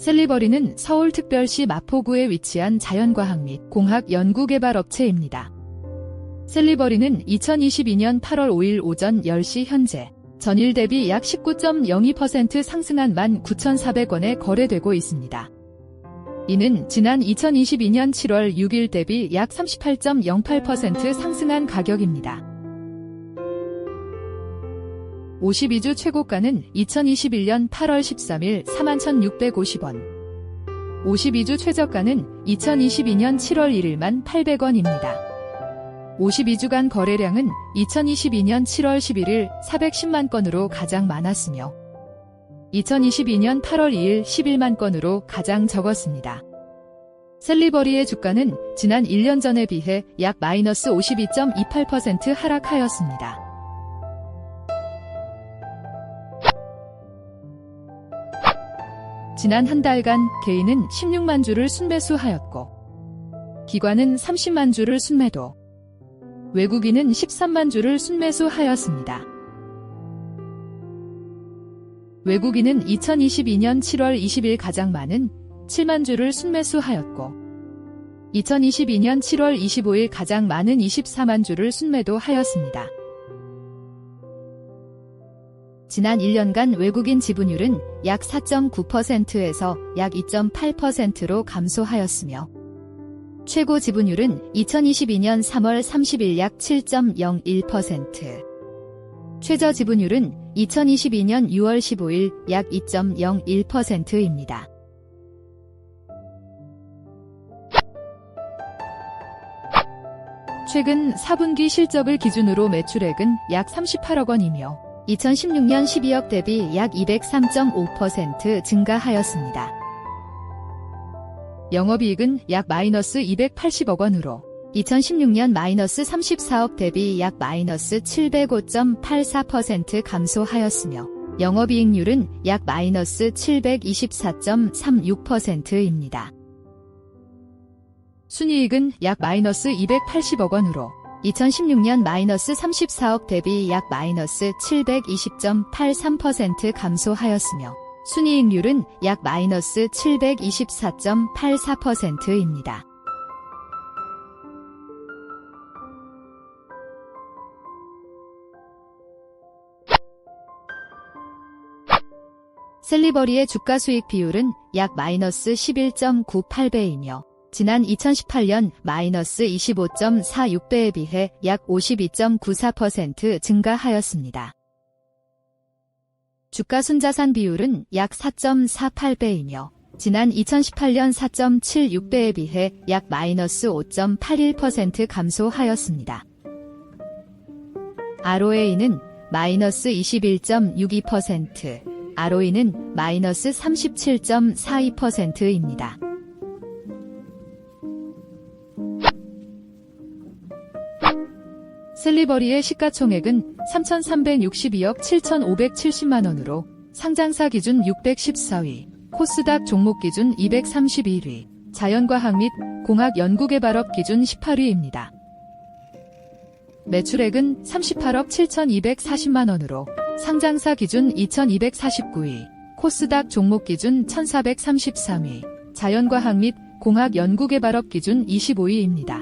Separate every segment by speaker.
Speaker 1: 셀리버리는 서울특별시 마포구에 위치한 자연과학 및 공학 연구개발 업체입니다. 셀리버리는 2022년 8월 5일 오전 10시 현재 전일 대비 약 19.02% 상승한 19,400원에 거래되고 있습니다. 이는 지난 2022년 7월 6일 대비 약 38.08% 상승한 가격입니다. 52주 최고가는 2021년 8월 13일 41,650원. 52주 최저가는 2022년 7월 1일만 800원입니다. 52주간 거래량은 2022년 7월 11일 410만 건으로 가장 많았으며 2022년 8월 2일 11만 건으로 가장 적었습니다. 셀리버리의 주가는 지난 1년 전에 비해 약 마이너스 52.28% 하락하였습니다. 지난 한 달간 개인은 16만 주를 순매수하였고 기관은 30만 주를 순매도 외국인은 13만 주를 순매수하였습니다. 외국인은 2022년 7월 20일 가장 많은 7만 주를 순매수하였고 2022년 7월 25일 가장 많은 24만 주를 순매도하였습니다. 지난 1년간 외국인 지분율은 약 4.9%에서 약 2.8%로 감소하였으며 최고 지분율은 2022년 3월 30일 약 7.01%, 최저 지분율은 2022년 6월 15일 약 2.01%입니다. 최근 4분기 실적을 기준으로 매출액은 약 38억 원이며 2016년 12억 대비 약 203.5% 증가하였습니다. 영업이익은 약 마이너스 280억 원으로 2016년 마이너스 34억 대비 약 마이너스 705.84% 감소하였으며 영업이익률은 약 마이너스 724.36%입니다. 순이익은 약 마이너스 280억 원으로 2016년 마이너스 34억 대비 약 마이너스 720.83% 감소하였으며 순이익률은 약 마이너스 724.84%입니다. 셀리버리의 주가 수익 비율은 약 마이너스 11.98배이며 지난 2018년 마이너스 25.46배에 비해 약 52.94% 증가하였습니다. 주가 순자산 비율은 약 4.48배이며 지난 2018년 4.76배에 비해 약 마이너스 5.81% 감소하였습니다. ROA는 마이너스 21.62%, ROE는 마이너스 37.42%입니다. 슬리버리의 시가총액은 3,362억 7,570만 원으로 상장사 기준 614위, 코스닥 종목 기준 231위, 자연과학 및 공학 연구개발업 기준 18위입니다. 매출액은 38억 7,240만 원으로 상장사 기준 2,249위, 코스닥 종목 기준 1,433위, 자연과학 및 공학 연구개발업 기준 25위입니다.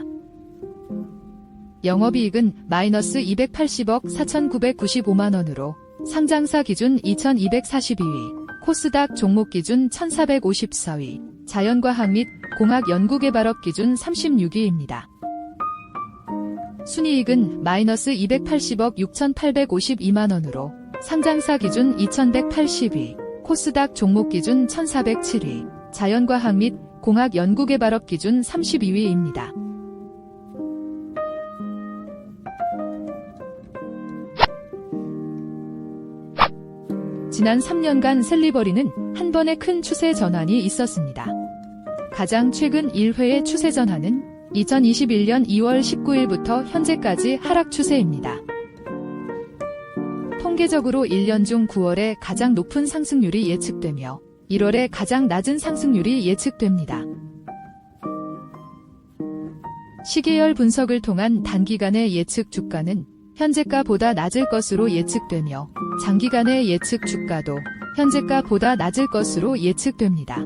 Speaker 1: 영업이익은 마이너스 280억 4,995만 원으로 상장사 기준 2,242위, 코스닥 종목 기준 1,454위, 자연과학 및 공학 연구개발업 기준 36위입니다. 순이익은 마이너스 280억 6,852만 원으로 상장사 기준 2,180위, 코스닥 종목 기준 1,407위, 자연과학 및 공학 연구개발업 기준 32위입니다. 지난 3년간 셀리버리는 한 번의 큰 추세 전환이 있었습니다. 가장 최근 1회의 추세 전환은 2021년 2월 19일부터 현재까지 하락 추세입니다. 통계적으로 1년 중 9월에 가장 높은 상승률이 예측되며 1월에 가장 낮은 상승률이 예측됩니다. 시계열 분석을 통한 단기간의 예측 주가는 현재가보다 낮을 것으로 예측되며 장기간의 예측 주가도 현재가보다 낮을 것으로 예측됩니다.